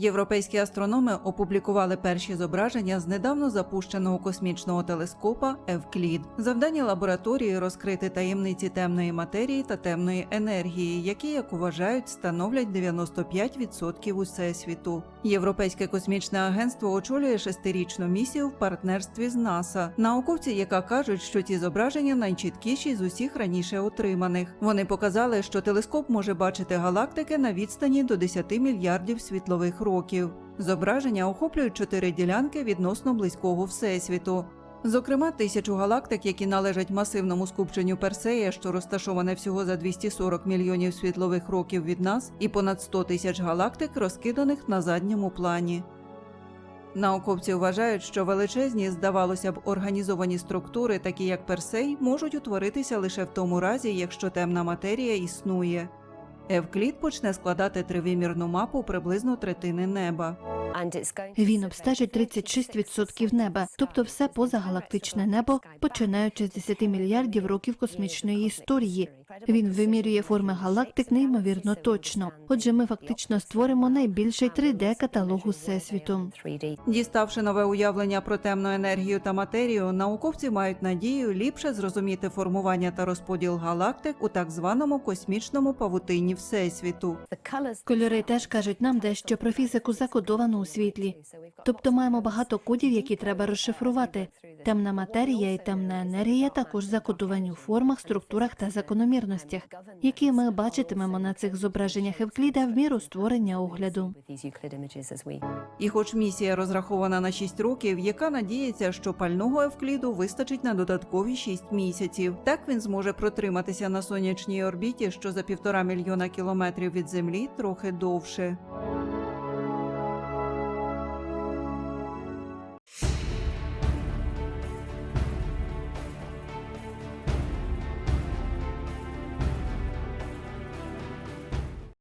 Європейські астрономи опублікували перші зображення з недавно запущеного космічного телескопа Евклід. Завдання лабораторії розкрити таємниці темної матерії та темної енергії, які, як вважають, становлять 95% усесвіту. Європейське космічне агентство очолює шестирічну місію в партнерстві з НАСА. Науковці, яка кажуть, що ці зображення найчіткіші з усіх раніше отриманих. Вони показали, що телескоп може бачити галактики на відстані до 10 мільярдів світлових років. Зображення охоплюють чотири ділянки відносно близького всесвіту. Зокрема, тисячу галактик, які належать масивному скупченню Персея, що розташоване всього за 240 мільйонів світлових років від нас, і понад 100 тисяч галактик, розкиданих на задньому плані. Науковці вважають, що величезні, здавалося б, організовані структури, такі як Персей, можуть утворитися лише в тому разі, якщо темна матерія існує. Евклід почне складати тривимірну мапу приблизно третини неба. Він обстежить 36% неба, тобто все позагалактичне небо, починаючи з 10 мільярдів років космічної історії. Він вимірює форми галактик неймовірно точно. Отже, ми фактично створимо найбільший 3D-каталог усесвіту. Діставши нове уявлення про темну енергію та матерію, науковці мають надію ліпше зрозуміти формування та розподіл галактик у так званому космічному павутинні Всесвіту. Кольори теж кажуть нам дещо про фізику закодовану у світлі. Тобто маємо багато кодів, які треба розшифрувати. Темна матерія і темна енергія також закодовані у формах, структурах та закономірностях, які ми бачитимемо на цих зображеннях Евкліда в міру створення огляду. І хоч місія розрахована на 6 років, яка надіється, що пального Евкліду вистачить на додаткові 6 місяців. Так він зможе протриматися на сонячній орбіті, що за півтора мільйона кілометрів від Землі трохи довше.